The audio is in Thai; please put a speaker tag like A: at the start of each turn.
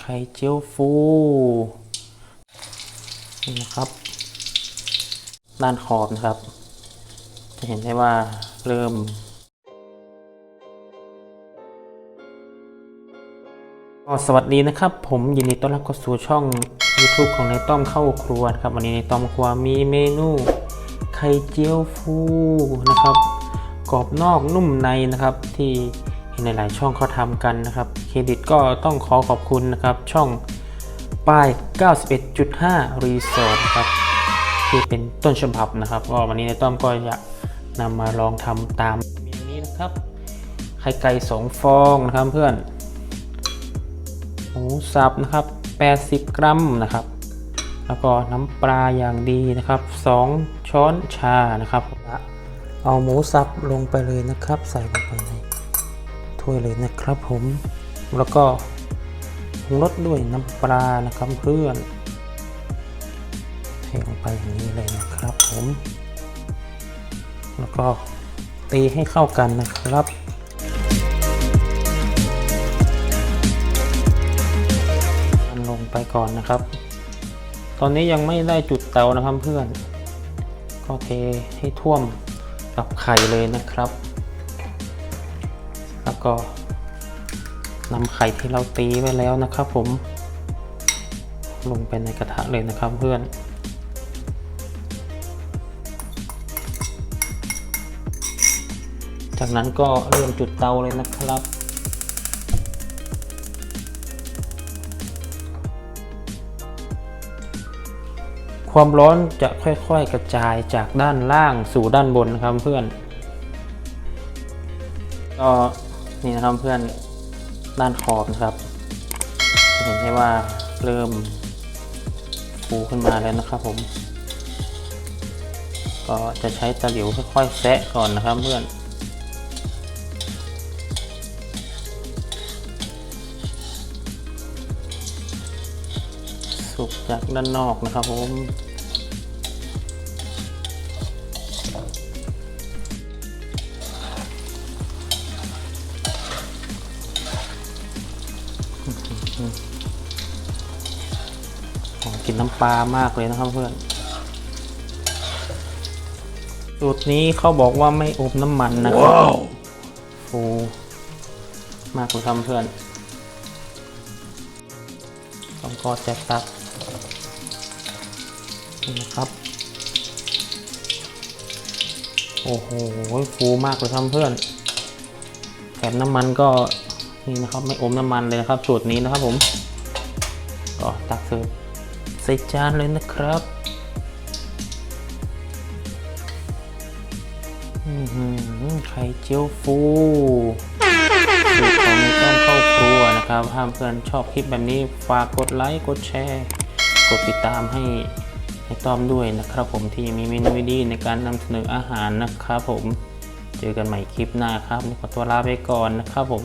A: ไข่เจียวฟูนี่นะครับด้านขอบนะครับ จะเห็นได้ว่าเริ่มก็สวัสดีนะครับ ผมยินดีต้อนรับเข้าสู่ช่อง YouTube ของในต้อมเข้าครัวครับวันนี้ในต้อมครัวมีเมนูไข่เจียวฟูนะครับกรอบนอกนุ่มในนะครับที่ ห็นหลายๆช่องเขาทำกันนะครับเครดิตก็ต้องขอขอบคุณนะครับช่องป้าย 91.5 รีสอร์ทครับที่เป็นต้นฉบับนะครับก็วันนี้ในต้อมก็จะนำมาลองทำตามเมนูนี้นะครับไข่ไก่สองฟองนะครับเพื่อนหมูสับนะครับ 80 กรัมนะครับ แล้วก็น้ำปลาอย่างดีนะครับ 2 ช้อนชานะครับ เอาหมูสับลงไปเลยนะครับ ใส่ลงไปใน ถ้วยเลยนะครับผม แล้วก็ปรุงรสด้วยน้ำปลานะครับเพื่อนเทลงไปอย่างนี้เลยนะครับผม แล้วก็ตีให้เข้ากันนะครับมันลงไปก่อนนะครับ ตอนนี้ยังไม่ได้จุดเตานะครับเพื่อน ก็เทให้ท่วมกับไข่เลยนะครับ แล้วก็นำไข่ที่เราตีไว้แล้วนะครับผม ลงไปในกระทะเลยนะครับเพื่อน จากนั้นก็เริ่มจุดเตาเลยนะครับความร้อนจะค่อยๆกระจายจากด้านล่างสู่ด้านบนนะครับเพื่อนก็ นี่นะครับเพื่อนด้านขอบนะครับ เห็นได้ว่าเริ่มฟูขึ้นมาแล้วนะครับผม ก็จะใช้ตะหลิวค่อยๆแซะก่อนนะครับเพื่อนสุกจากด้านนอกนะครับผม กลินน้ำปลามากเลยนะครับเพื่อน สูตรนี้เขาบอกว่าไม่อบน้ำมันนะครับฟูมากเลยครับเพื่อน ต้องก็แจกตักนี่นะครับ โอ้โห ฟูมากเลยครับเพื่อน แถมน้ำมันก็ นี่นะครับไม่อมน้ำมันเลยนะครับสูตรนี้นะครับผมก็ตักเสิร์ฟใส่จานเลยนะครับอื้อหือไข่เจียวฟูสูตรของนต้มเข้าครัวนะครับถ้าเพื่อนชอบคลิปแบบนี้ฝากกดไลค์กดแชร์กดติดตามให้ในต้อมด้วยนะครับผมที่มีเมนูดีในการนำเสนออาหารนะครับผมเจอกันใหม่คลิปหน้าครับขอตัวลาไปก่อนนะครับผม